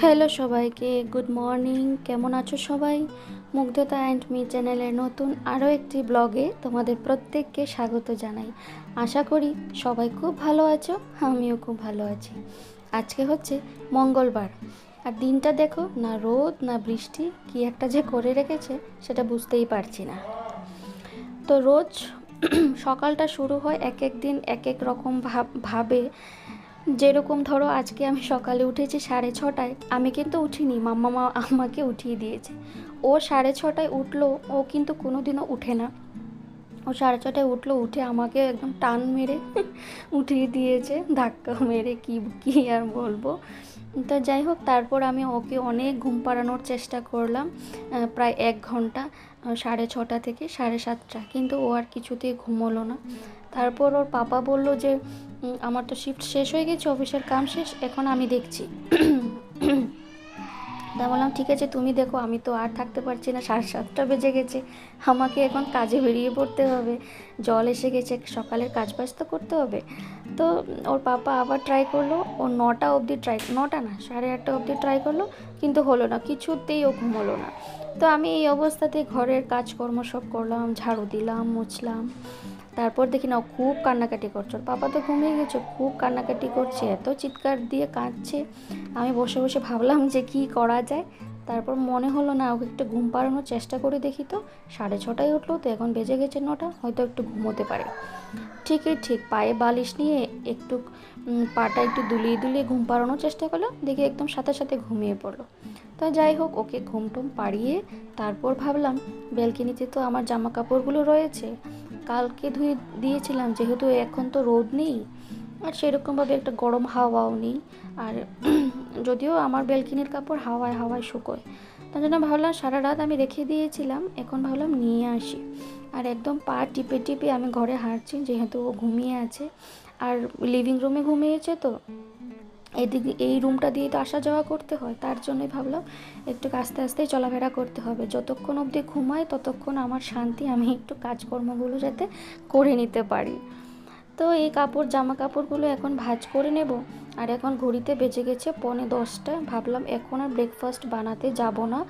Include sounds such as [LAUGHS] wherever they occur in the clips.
Hello সবাইকে good morning কেমন আছো সবাই? মুগ্ধতা অ্যান্ড মি চ্যানেলের নতুন আরও একটি ব্লগে তোমাদের প্রত্যেককে স্বাগত জানাই। আশা করি সবাই খুব ভালো আছো, আমিও খুব ভালো আছি। আজকে হচ্ছে মঙ্গলবার। আর দিনটা দেখো না রোদ না বৃষ্টি, কি একটা যে করে রেখেছে সেটা বুঝতেই পারছি না। তো রোজ সকালটা শুরু হয় এক এক দিন এক এক রকম ভাব যেরকম ধরো আজকে আমি সকালে উঠেছি সাড়ে ছটায়, আমি কিন্তু উঠিনি, মাম্মা মা আমাকে উঠিয়ে দিয়েছে। ও সাড়ে ছটায় উঠল, ও কিন্তু কোনো দিনও উঠে না। ও সাড়ে ছটায় উঠল, উঠে আমাকে একদম টান মেরে [LAUGHS] উঠিয়ে দিয়েছে, ধাক্কা মেরে কি কি আর বলব। তো যাই হোক, তারপর আমি ওকে অনেক ঘুম পাড়ানোর চেষ্টা করলাম প্রায় এক ঘণ্টা। সাড়ে ছটা থেকে সাড়ে সাতটা। কিন্তু ও আর কিছুতেই ঘুমোলো না। তারপর ওর পাপা বলল যে আমার তো শিফট শেষ হয়ে গেছে, অফিসের কাম শেষ, এখন আমি দেখছি। তা বললাম, ঠিক আছে, তুমি দেখো, আমি তো আর থাকতে পারছি না, সাড়ে সাতটা বেজে গেছে, আমাকে এখন কাজে বেরিয়ে পড়তে হবে, জল এসে গেছে, সকালের কাজ বাজ তো করতে হবে। তো ওর পাপা আবার ট্রাই করল, ও নটা অবধি ট্রাই নটা না, সাড়ে আটটা অবধি ট্রাই করল, কিন্তু হলো না, কিছুতেই ও ঘুমোলো না। তো আমি এই অবস্থাতে ঘরের কাজকর্ম সব করলাম, ঝাড়ু দিলাম, মুছলাম। তারপর দেখি না খুব কান্নাকাটি করছে। ওর পাপা তো ঘুমিয়ে গেছে, খুব কান্নাকাটি করছে, এত চিৎকার দিয়ে কাঁদছে। আমি বসে বসে ভাবলাম যে কি করা যায়। তারপর মনে হলো না, ওকে একটু ঘুম পাড়ানোর চেষ্টা করে দেখি তো। সাড়ে ছটায় উঠল তো, এখন বেজে গেছে নটা, হয়তো একটু ঘুমোতে পারে। ঠিকই, ঠিক, পায়ে বালিশ নিয়ে একটু পাটা একটু দুলিয়ে দুলিয়ে ঘুম পাড়ানোর চেষ্টা করল, দেখি একদম সাথে সাথে ঘুমিয়ে পড়ল। তো যাই হোক, ওকে ঘুম টুম পাড়িয়ে তারপর ভাবলাম, ব্যালকনিতে তো আমার জামা কাপড়গুলো রয়েছে কালকে ধুয়ে দিয়েছিলাম, যেহেতু এখন তো রোদ নেই, আর সেরকমভাবে একটা গরম হাওয়াও নেই, আর [CLEARS THROAT] যদিও আমার ব্যালকনির কাপড় হাওয়ায় হাওয়ায় শুকোয়, তার জন্য ভাবলাম সারা রাত আমি রেখে দিয়েছিলাম, এখন ভাবলাম নিয়ে আসি। আর একদম পা টিপে টিপে আমি ঘরে হাঁটছি, যেহেতু ও ঘুমিয়ে আছে, আর লিভিং রুমে ঘুমিয়েছে তো এদিকে এই রুমটা দিয়ে তো আসা যাওয়া করতে হয়, তার জন্যই ভাবলাম একটু আস্তে আস্তে চলাফেরা করতে হবে। যতক্ষণ অবধি ঘুমায় ততক্ষণ আমার শান্তি, আমি একটু কাজকর্মগুলো যাতে করে নিতে পারি। তো এই কাপড়, জামা কাপড়গুলো এখন ভাজ করে নেব। আর এখন ঘড়িতে বেজে গেছে পনে দশটা। ভাবলাম এখন আর ব্রেকফাস্ট বানাতে যাব না।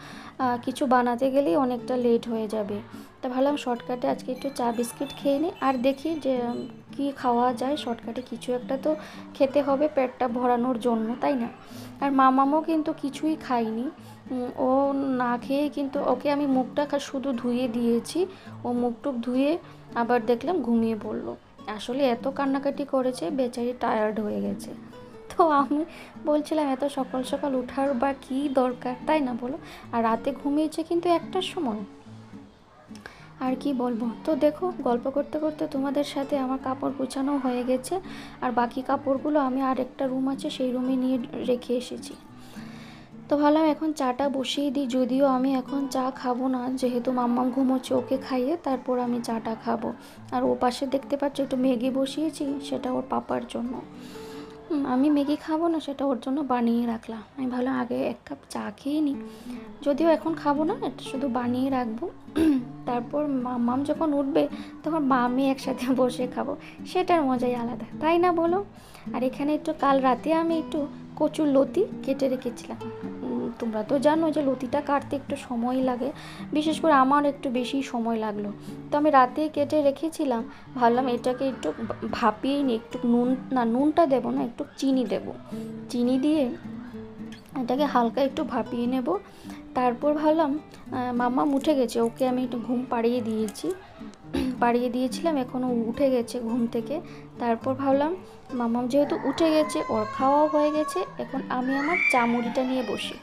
কিছু বানাতে গেলেই অনেকটা লেট হয়ে যাবে। তা ভাবলাম শর্টকাটে আজকে একটু চা বিস্কিট খেয়ে নিই আর দেখি যে কি খাওয়া যায়। শর্টকাটে কিছু একটা তো খেতে হবে পেটটা ভরানোর জন্য, তাই না? আর মামামও কিন্তু কিছুই খায়নি। ও না খেয়ে কিন্তু ওকে আমি মুখটা শুধু ধুয়ে দিয়েছি। ও মুখটুক ধুয়ে আবার দেখলাম ঘুমিয়ে পড়ল। আসলে এত কান্নাকাটি করেছে, বেচারি টায়ার্ড হয়ে গেছে। তো আমি বলছিলাম, এত সকাল সকাল ওঠার বা কী দরকার? তাই না বলো? আর রাতে ঘুমিয়েছে কিন্তু একটার সময়। আর কি বলব? তো দেখো, গল্প করতে করতে তোমাদের সাথে আমার কাপড় গুছানো হয়ে গেছে, আর বাকি কাপড়গুলো আমি আর একটা রুম আছে, সেই রুমে নিয়ে রেখে এসেছি। তো ভাবলাম এখন চাটা বসিয়ে দিই, যদিও আমি এখন চা খাব না। যেহেতু মাম্মাম ঘুমোচ্ছে, ওকে খাইয়ে তারপর আমি চাটা খাব। আর ও পাশে দেখতে পাচ্ছ একটু ম্যাগি বসিয়েছি, সেটা ওর পাপার জন্য। আমি ম্যাগি খাব না, সেটা ওর জন্য বানিয়ে রাখলাম। আমি ভাবলাম আগে এক কাপ চা খেয়ে নিই। যদিও এখন খাব না, এটা শুধু বানিয়ে রাখব। তারপর মাম যখন উঠবে, তখন মামি একসাথে [LAUGHS] বসে খাব। সেটার মজাই আলাদা, তাই না বলো? আর এখানে একটু কাল রাতে আমি একটু কচুর লতি কেটে রেখেছিলাম। তোমরা তো জানো যে লতিটা কাটতে একটু সময় লাগে, বিশেষ করে আমার একটু বেশি সময় লাগল। তো আমি রাতে কেটে রেখেছিলাম, ভাবলাম এটাকে একটু ভা- ভাপিয়ে নিই, একটু নুন, না নুনটা দেবো না, একটু চিনি দেবো। চিনি দিয়ে এটাকে হালকা একটু ভাপিয়ে নেব। তারপর ভাবলাম মাম্মা উঠে গেছে, ওকে আমি একটু ঘুম পাড়িয়ে দিয়েছি। পাড়িয়ে দিয়েছিলাম, এখনও উঠে গেছে ঘুম থেকে। তারপর ভাবলাম, মামাম যেহেতু উঠে গেছে, ওর খাওয়াও হয়ে গেছে, এখন আমি আমার চা মুড়িটা নিয়ে বসি।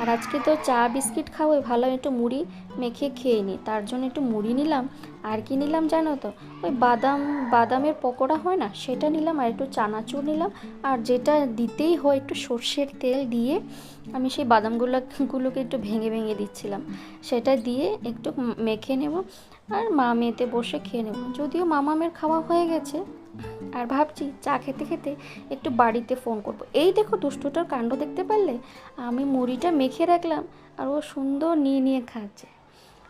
আর আজকে তো চা, বিস্কিট খাব ভালো একটু মুড়ি মেখে খেয়ে নিই তার জন্য একটু মুড়ি নিলাম। আর কি নিলাম জানো তো? ওই বাদাম, বাদামের পকোড়া হয় না? সেটা নিলাম আর একটু চানাচুর নিলাম। আর যেটা দিতেই হয় একটু সর্ষের তেল দিয়ে, আমি সেই বাদামগুলো গুলোকে একটু ভেঙে ভেঙে দিচ্ছিলাম। সেটা দিয়ে একটু মেখে নেব। আর মা মেয়েতে বসে খেয়ে নেব। যদিও মামামের খাওয়া হয়ে গেছে আর ভাবছি চা খেতে খেতে একটু বাড়িতে ফোন করব। এই দেখো দুষ্টুটার কাণ্ড দেখতে পারলে? আমি মুড়িটা মেখে রাখলাম আর ও সুন্দর নিয়ে নিয়ে খাচ্ছে।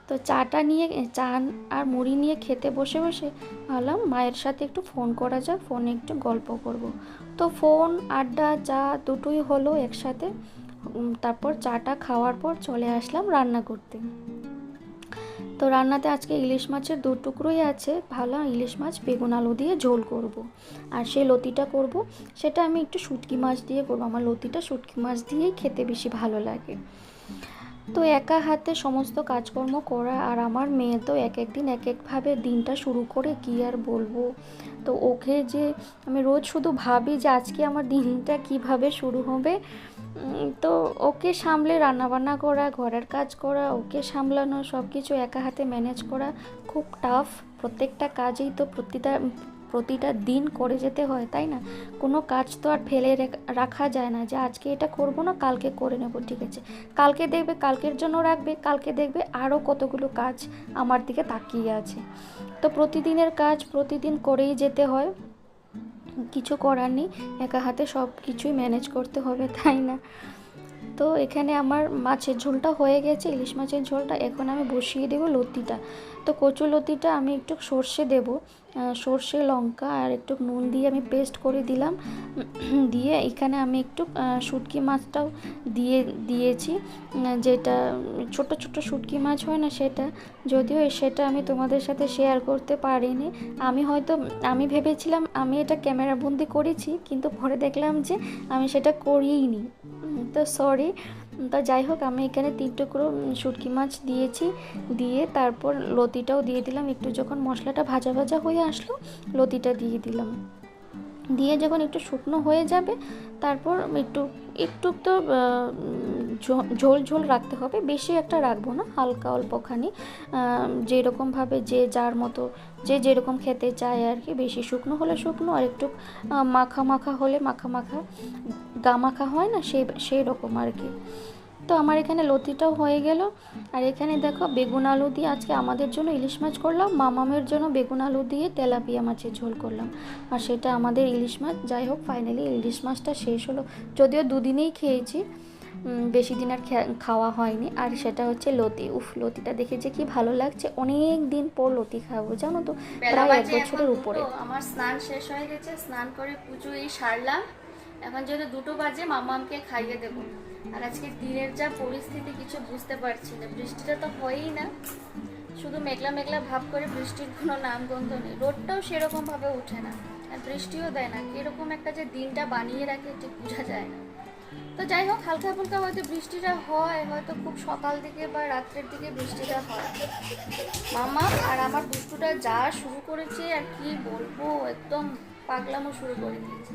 তো চাটা নিয়ে, চা আর মুড়ি নিয়ে খেতে বসে বসে ভাবলাম মায়ের সাথে একটু ফোন করা যাক ফোনে একটু গল্প করব। তো ফোন আড্ডা, চা দুটোই হলো একসাথে। তারপর চাটা খাওয়ার পর চলে আসলাম রান্না করতে। তো রান্নাতে আজকে ইলিশ মাছের দু টুকরোই আছে। ভালো ইলিশ মাছ, বেগুন আলু দিয়ে ঝোল করব। আর সেই লতিটা করব, সেটা আমি একটু শুটকি মাছ দিয়ে করব। আমার লতিটা শুটকি মাছ দিয়েই খেতে বেশি ভালো লাগে। তো একা হাতে সমস্ত কাজকর্ম করা আর আমার মেয়ে তো এক একদিন এক একভাবে দিনটা শুরু করে কি আর বলব। তো ওকে যে আমি রোজ শুধু ভাবি যে আজকে আমার দিনটা কীভাবে শুরু হবে তো ওকে সামলে রান্নাবান্না করা, ঘরের কাজ করা, ওকে সামলানো সব কিছু একা হাতে ম্যানেজ করা খুব টাফ প্রত্যেকটা কাজেই তো প্রতিটা প্রতিটা দিন করে যেতে হয়, তাই না? কোনো কাজ তো আর ফেলে রেখ- যায় না যে আজকে এটা করব না, কালকে করে নেব, ঠিক আছে। কালকে দেখবে, কালকের জন্য রাখবে, কালকে দেখবে আরও কতগুলো কাজ আমার দিকে তাকিয়ে আছে। তো প্রতিদিনের কাজ প্রতিদিন করেই যেতে হয়। কিছু করার নেই। একা হাতে সব কিছুই ম্যানেজ করতে হবে তাই না? তো এখানে আমার মাছের ঝোলটা হয়ে গেছে ইলিশ মাছের ঝোলটা। এখন আমি বসিয়ে দেবো লতিটা। তো কচু লতিটা আমি একটু সর্ষে দেবো। সর্ষে লঙ্কা আর একটু নুন দিয়ে আমি পেস্ট করে দিলাম। [CLEARS THROAT] দিয়ে এখানে আমি একটু শুটকি মাছটাও দিয়ে দিয়েছি। যেটা ছোট ছোট শুটকি মাছ হয় না সেটা। যদিও সেটা আমি তোমাদের সাথে শেয়ার করতে পারিনি। আমি হয়তো আমি ভেবেছিলাম আমি এটা ক্যামেরাবন্দি করেছি কিন্তু পরে দেখলাম যে আমি সেটা করিইনি। উম, তো সরি তো যাই হোক আমি এখানে তিন টুকরো শুটকি মাছ দিয়েছি, দিয়ে তারপর লতিটাও দিয়ে দিলাম। একটু যখন মশলাটা ভাজা ভাজা হয়ে আসলো, লতিটা দিয়ে দিলাম। দিয়ে যখন একটু শুকনো হয়ে যাবে, তারপর একটু একটু তো ঝোল ঝোল রাখতে হবে। বেশি একটা রাখব না, হালকা অল্পখানি যেরকমভাবে যে যার মতো, যে যেরকম খেতে চায় আর কি। বেশি শুকনো হলে শুকনো, আর একটু মাখা মাখা হলে মাখা মাখা। গা মাখা হয় না সেই সেই রকম আর কি। তো আমার এখানে লতিটাও হয়ে গেল। আর এখানে দেখো বেগুন আলু দিয়ে আজকে আমাদের জন্য ইলিশ মাছ করলাম। মামামের জন্য বেগুন আলু দিয়ে তেলাপিয়া মাছের ঝোল করলাম। আর সেটা আমাদের ইলিশ মাছ। যাই হোক ফাইনালি ইলিশ মাছটা শেষ হলো। যদিও দুদিনেই খেয়েছি বেশি দিন আর খাওয়া হয়নি। আর সেটা হচ্ছে লতি। উফ লতিটা দেখে যে কি ভালো লাগছে। অনেক দিন পর লতি খাব জানো তো? প্রায় এক বছরের উপরে। আমার স্নান শেষ হয়ে গেছে। স্নান করে পুজো এই সারলাম। এখন যেহেতু দুটো বাজে, মামামকে খাইয়ে দেবো। আর আজকে দিনের যা পরিস্থিতি, কিছু বুঝতে পারছি না। বৃষ্টিটা তো হয়ই না। শুধু মেঘলা মেঘলা ভাব করে বৃষ্টির কোনো নাম গন্ধ নেই। রোদটাও সেরকম ভাবে ওঠে না। আর বৃষ্টিও দেয় না। কীরকম একটা যে দিনটা বানিয়ে রাখে, ঠিক বোঝা যায় না। তো যাই হোক, হালকা ফুলকা হয়তো বৃষ্টিটা হয়, হয়তো খুব সকাল দিকে বা রাত্রের দিকে বৃষ্টিটা হয়। মামা আর আমার দুষ্টুটা যা শুরু করেছে আর কি বলব, একদম পাগলামো শুরু করে দিয়েছে।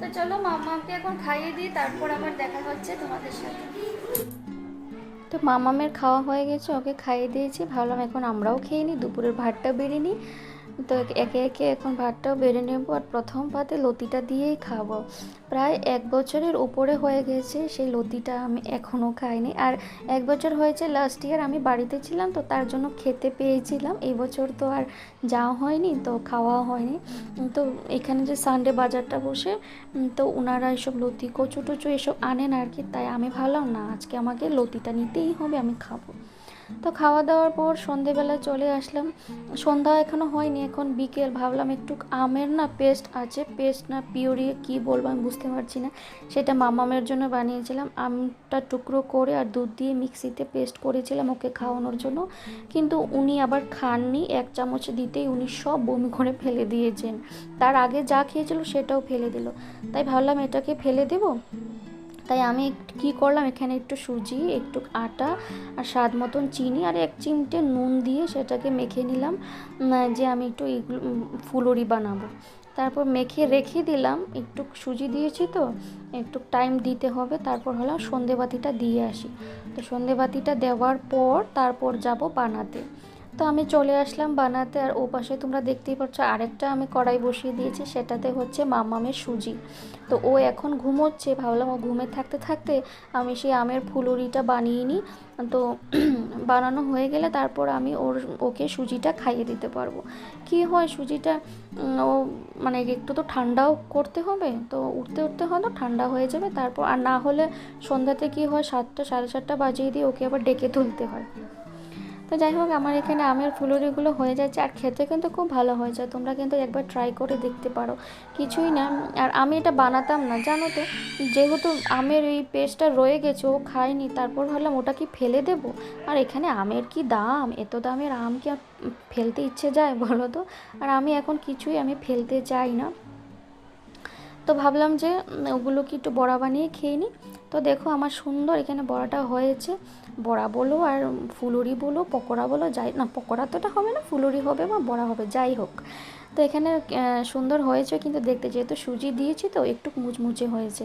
তো চলো মামাকে এখন খাইয়ে দিই, তারপর আবার দেখা হচ্ছে তোমাদের সাথে। তো মামামের খাওয়া হয়ে গেছে, ওকে খাইয়ে দিয়েছি, ভাবলাম এখন আমরাও খেয়ে নিই, দুপুরের ভাতটা বেরিয়ে নিই। তো একে একে এখন ভাতটাও বেড়ে নেব আর প্রথম ভাতে লতিটা দিয়েই খাব। প্রায় এক বছরের উপরে হয়ে গেছে, সেই লতিটা আমি এখনও খাইনি। আর এক বছর হয়েছে লাস্ট ইয়ার আমি বাড়িতে ছিলাম তো তার জন্য খেতে পেয়েছিলাম। এই বছর তো আর যাওয়া হয়নি, তো খাওয়া হয়নি। তো এখানে যে সানডে বাজারটা বসে তো ওনারা এসব লতি কচু টচু এসব আনেন আর কি, তাই আমি ভাবলাম, না, আজকে আমাকে লতিটা নিতেই হবে, আমি খাব। তো খাওয়া দাওয়ার পর সন্ধেবেলা চলে আসলাম। সন্ধ্যা এখনও হয়নি, এখন বিকেল। ভাবলাম একটু আমের না পেস্ট আছে, পেস্ট না পিওরি কি বলব আমি বুঝতে পারছি না। সেটা মামামের জন্য বানিয়েছিলাম। আমটা টুকরো করে আর দুধ দিয়ে মিক্সিতে পেস্ট করেছিলাম ওকে খাওয়ানোর জন্য। কিন্তু উনি আবার খাননি, এক চামচ দিতেই উনি সব বমি করে ফেলে দিয়েছেন। তার আগে যা খেয়েছিল সেটাও ফেলে দিল। তাই ভাবলাম এটাকে ফেলে দেবো? তাই আমি কি করলাম, এখানে একটু সুজি, একটু আটা আর স্বাদ মতন চিনি আর এক চিমটে নুন দিয়ে সেটাকে মেখে নিলাম যে আমি একটু এগুলো ফুলুরি বানাবো। তারপর মেখে রেখে দিলাম, একটু সুজি দিয়েছি তো, একটু টাইম দিতে হবে, তারপর হলো সন্ধেবাতিটা দিয়ে আসি। তো সন্ধেবাতিটা দেওয়ার পর তারপর যাব বানাতে। তো আমি চলে আসলাম বানাতে আর ও পাশে তোমরা দেখতেই পাচ্ছ আরেকটা আমি কড়াই বসিয়ে দিয়েছি, সেটাতে হচ্ছে মামামের সুজি। তো ও এখন ঘুমোচ্ছে, ভাবলাম ও ঘুমে থাকতে থাকতে আমি সেই আমের ফুলুরিটা বানিয়ে নিই। তো [CLEARS THROAT] বানানো হয়ে গেলে তারপর আমি ওর, ওকে সুজিটা খাইয়ে দিতে পারব। কি হয় সুজিটা ও মানে একটু তো ঠান্ডাও করতে হবে, তো উঠতে উঠতে হলো ঠান্ডা হয়ে যাবে। তারপর আর না হলে সন্ধ্যাতে কি হয় সাতটা, সাড়ে সাতটা বাজিয়ে দিয়ে ওকে আবার ডেকে তুলতে হয়। তো যাই হোক আমার এখানে আমের ফুলুরিগুলো হয়ে যাচ্ছে আর খেতে কিন্তু খুব ভালো হয়েছে। তোমরা কিন্তু একবার ট্রাই করে দেখতে পারো। কিছুই না। আর আমি এটা বানাতাম না, জানো তো? যেহেতু আমের এই পেস্টটা রয়ে গেছে, ও খায়নি, তারপর ভাবলাম ওটা কি ফেলে দেব? আর এখানে আমের কি দাম? এত দামের আম কি ফেলতে ইচ্ছে যায় বলো তো? আর আমি এখন কিছুই আমি ফেলতে চাই না। তো ভাবলাম যে ওগুলো কি একটু বড়া বানিয়ে খেয়ে নিই তো দেখো আমার সুন্দর এখানে বড়াটা হয়েছে। বড়া বলো আর ফুলুরি বলো, পকোড়া বলো, যাই, না পকোড়া তোটা হবে না, ফুলুরি হবে বা বড়া হবে, যাই হোক। তো এখানে সুন্দর হয়েছে কিন্তু দেখতে যেহেতু সুজি দিয়েছি তো একটু মুচমুচে হয়েছে।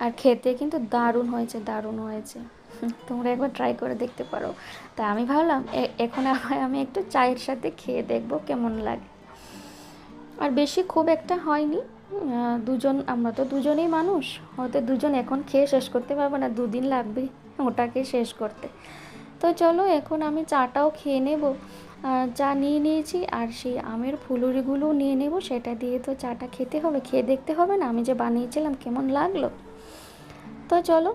আর খেতে কিন্তু দারুণ হয়েছে দারুণ হয়েছে। [LAUGHS] তোমরা একবার ট্রাই করে দেখতে পারো। তা আমি ভাবলাম এখন আমি একটু চায়ের সাথে খেয়ে দেখব কেমন লাগে। আর বেশি খুব একটা হয়নি। দুজন, আমরা তো দুজনেই মানুষ। হয়তো দুজন এখন খেয়ে শেষ করতে পারব না, দুদিন লাগবে ওটাকে শেষ করতে। তো চলো, এখন আমি চাটাও খেয়ে নেব। চা নিয়ে নিয়েছি, আর সেই আমের ফুলুরিগুলোও নিয়ে নেব। সেটা দিয়ে তো চাটা খেতে হবে, খেয়ে দেখতে হবে না। আমি যে বানিয়েছিলাম, কেমন লাগল? তো চলো,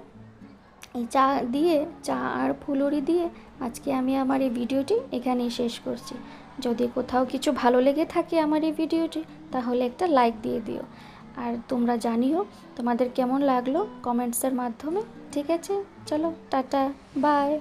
এই চা দিয়ে, চা আর ফুলুরি দিয়ে আজকে আমি আমার এই ভিডিওটি এখানেই শেষ করছি। যদি কোথাও কিছু ভালো লেগে থাকে আমার এই ভিডিওটি, তাহলে একটা লাইক দিয়ে দিও। আর তোমরা জানিও তোমাদের কেমন লাগল কমেন্টসের মাধ্যমে, ঠিক আছে? চলো, টাটা বাই